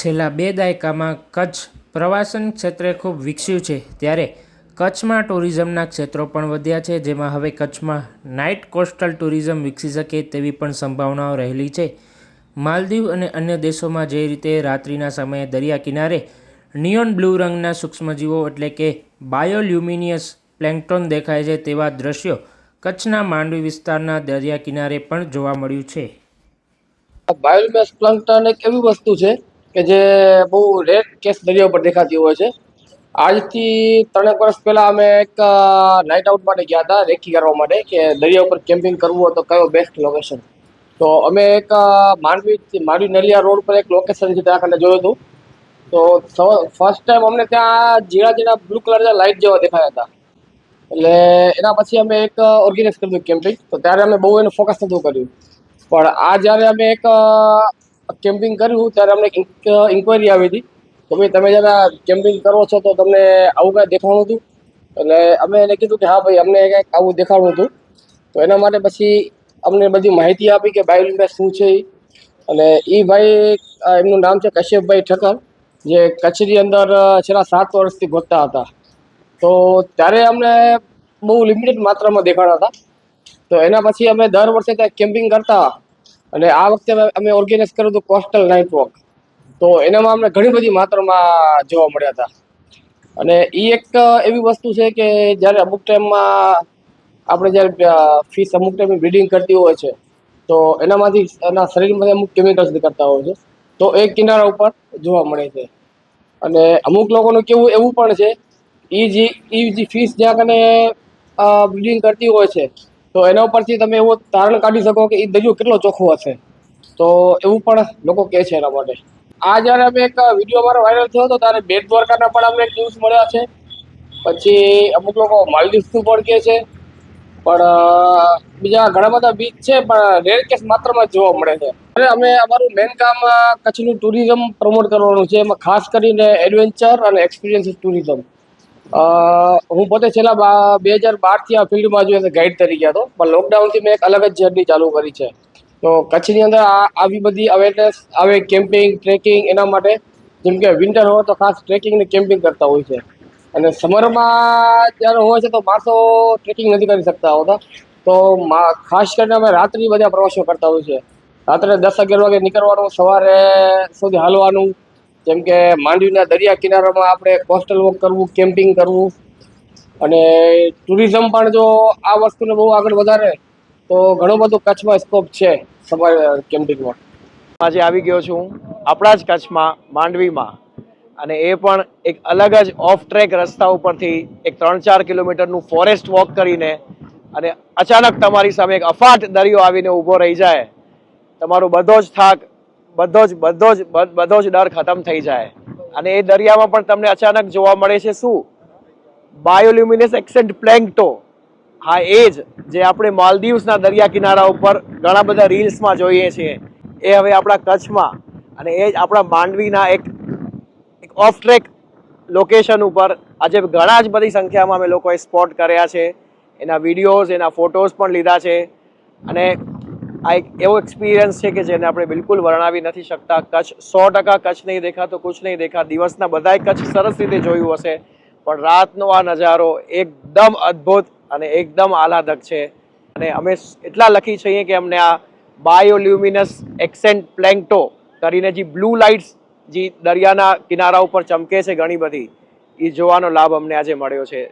છેલ્લા બે દાયકામાં કચ્છ પ્રવાસન ક્ષેત્રે ખૂબ વિકસ્યું છે. ત્યારે કચ્છમાં ટુરિઝમના ક્ષેત્રો પણ વધ્યા છે, જેમાં હવે કચ્છમાં નાઇટ કોસ્ટલ ટુરિઝમ વિકસી શકે તેવી પણ સંભાવનાઓ રહેલી છે. માલદીવ અને અન્ય દેશોમાં જે રીતે રાત્રિના સમયે દરિયા કિનારે નિયોન બ્લુ રંગના સૂક્ષ્મજીવો એટલે કે બાયોલ્યુમિનિયસ પ્લેન્ક્ટોન દેખાય છે, તેવા દ્રશ્યો કચ્છના માંડવી વિસ્તારના દરિયા કિનારે પણ જોવા મળ્યું છે. બાયોલ્યુમિનિયસ પ્લેન્ક્ટોન એક એવી વસ્તુ છે કે જે બહુ રેર કેસ દરિયા ઉપર દેખાતી હોય છે. આજથી ત્રણેક વર્ષ પહેલાં અમે એક નાઇટ આઉટ માટે ગયા હતા, રેકી કરવા માટે, કે દરિયા ઉપર કેમ્પિંગ કરવું હોય તો કયો બેસ્ટ લોકેશન તો અમે એક માંડવી માંડવી નલિયા રોડ પર એક લોકેશન છે, ત્યાં કને જોયું હતું. તો ફર્સ્ટ ટાઈમ અમને ત્યાં જીણા જીણા બ્લુ કલરના લાઇટ જેવા દેખાયા હતા. એટલે એના પછી અમે એક ઓર્ગેનાઇઝ કર્યું કેમ્પિંગ તો ત્યારે અમે બહુ એનું ફોકસ નહોતું કર્યું. પણ આ જ્યારે અમે એક કેમ્પિંગ કર્યું ત્યારે અમને ઇન્કવાયરી આવી હતી. તો ભાઈ, તમે જરા કેમ્પિંગ કરો છો તો તમને આવું કાંઈ દેખાણું હતું? એટલે અમે એને કીધું કે હા ભાઈ, અમને કાંઈક આવું દેખાણું હતું. તો એના માટે પછી અમને બધી માહિતી આપી કે બાયોલિમ્બેસ શું છે એ અને એ ભાઈ એમનું નામ છે કશ્યપભાઈ ઠક્કર, જે કચ્છની અંદર છેલ્લા સાત વર્ષથી ગોતતા હતા. તો ત્યારે અમને બહુ લિમિટેડ માત્રામાં દેખાડા હતા. તો એના પછી અમે દર વર્ષે ત્યાં કેમ્પિંગ કરતા અને આ વખતે અમે- ઓર્ગેનાઇઝ કર્યું હતું કોસ્ટલ નાઇટ વોક તો એનામાં અમને ઘણી બધી માત્રામાં જોવા મળ્યા હતા. અને એ એક એવી વસ્તુ છે કે જ્યારે અમુક ટાઈમમાં આપણે જ્યારે ફિશ અમુક ટાઈમે બ્રીડિંગ કરતી હોય છે, તો એનામાંથી એના શરીરમાંથી અમુક કેમિકલ્સ નીકળતા હોય છે. તો એ કિનારા ઉપર જોવા મળે છે. અને અમુક લોકોનું કેવું, એવું પણ છે એ જે એ જે ફિશ જ્યાં કને બ્રીડિંગ કરતી હોય છે તો એના ઉપરથી તમે એવું તારણ કાઢી શકો કે એ દરિયો કેટલો ચોખ્ખો હશે. તો એવું પણ લોકો કહે છે એના માટે. આ જ્યારે અમે એક વીડિયો અમારો વાયરલ થયો હતો, ત્યારે બેટ દ્વારકાના પણ અમને ન્યૂઝ મળ્યા છે. પછી અમુક લોકો માલદીવ્સનું પણ કહે છે. પણ બીજા ઘણા બધા બીચ છે, પણ રેર કેસ માત્રામાં જોવા મળે છે. અને અમે અમારું મેઇન કામ કચ્છનું ટુરિઝમ પ્રમોટ કરવાનું છે. એમાં ખાસ કરીને એડવેન્ચર અને એક્સપિરિયન્સ ટુરિઝમ હું પોતે છેલ્લા બા- હજાર બારથી આ ફિલ્ડમાં જો ગાઈડ તરીકે હતો. પણ લોકડાઉનથી મેં એક અલગ જ જર્ની ચાલુ કરી છે. તો કચ્છની અંદર આ, આવી બધી અવેરનેસ આવે કેમ્પિંગ ટ્રેકિંગ એના માટે જેમ કે વિન્ટર હોય તો ખાસ ટ્રેકિંગ ને કેમ્પિંગ કરતા હોય છે. અને સમરમાં જ્યારે હોય છે તો માણસો ટ્રેકિંગ નથી કરી શકતા હોતા. તો ખાસ કરીને અમે રાત્રિ બધા પ્રવાસો કરતા હોય છે. રાત્રે દસ અગિયાર વાગે નીકળવાનું, સવારે સુધી હાલવાનું જેમ કે માંડવીના દરિયા કિનારામાં આપણે કોસ્ટલ વોક કરવું કેમ્પિંગ કરવું અને ટુરિઝમ પણ જો આ વસ્તુને બહુ આગળ વધારે, તો ઘણો બધો કચ્છમાં સ્કોપ છે સવારે કેમ્પિંગમાં આજે આવી ગયો છું આપણા જ કચ્છમાં, માંડવીમાં. અને એ પણ એક અલગ જ ઓફ ટ્રેક રસ્તા ઉપરથી એક ત્રણ ચાર કિલોમીટરનું ફોરેસ્ટ વોક કરીને અને અચાનક તમારી સામે એક અફાટ દરિયો આવીને ઊભો રહી જાય. તમારો બધો જ થાક બધો જ બધો જ બધો જ ડર ખતમ થઈ જાય. અને એ દરિયામાં પણ તમને અચાનક જોવા મળે છે શું? બાયોલ્યુમિનસ એક્સેન્ટ પ્લેન્કટો હા, એ જ. જે આપણે માલદીવ્સના દરિયા કિનારા ઉપર ઘણા બધા રીલ્સમાં જોઈએ છીએ. એ હવે આપણા કચ્છમાં. અને એ જ આપણા માંડવીના એક ઓફ ટ્રેક લોકેશન ઉપર આજે ઘણા જ બધી સંખ્યામાં અમે લોકોએ સ્પોટ કર્યા છે. એના વિડીયોઝ એના ફોટોઝ પણ લીધા છે. અને આ એક એવો એક્સપિરિયન્સ છે કે જેને આપણે બિલકુલ વર્ણવી નથી શકતા. કચ્છ સો ટકા કચ્છ નહીં દેખાતો, કુછ નહીં દેખા, દિવસના બધાય કચ્છ સરસ રીતે જોયું હશે. પણ રાતનો આ નજારો એકદમ અદ્ભુત અને એકદમ આહલાદક છે. અને અમે એટલા લખી છીએ કે અમને આ બાયોલ્યુમિનસ એક્સેન્ટ પ્લેન્ટો કરીને જે બ્લુ લાઇટ્સ જે દરિયાના કિનારા ઉપર ચમકે છે ઘણી બધી એ જોવાનો લાભ અમને આજે મળ્યો છે.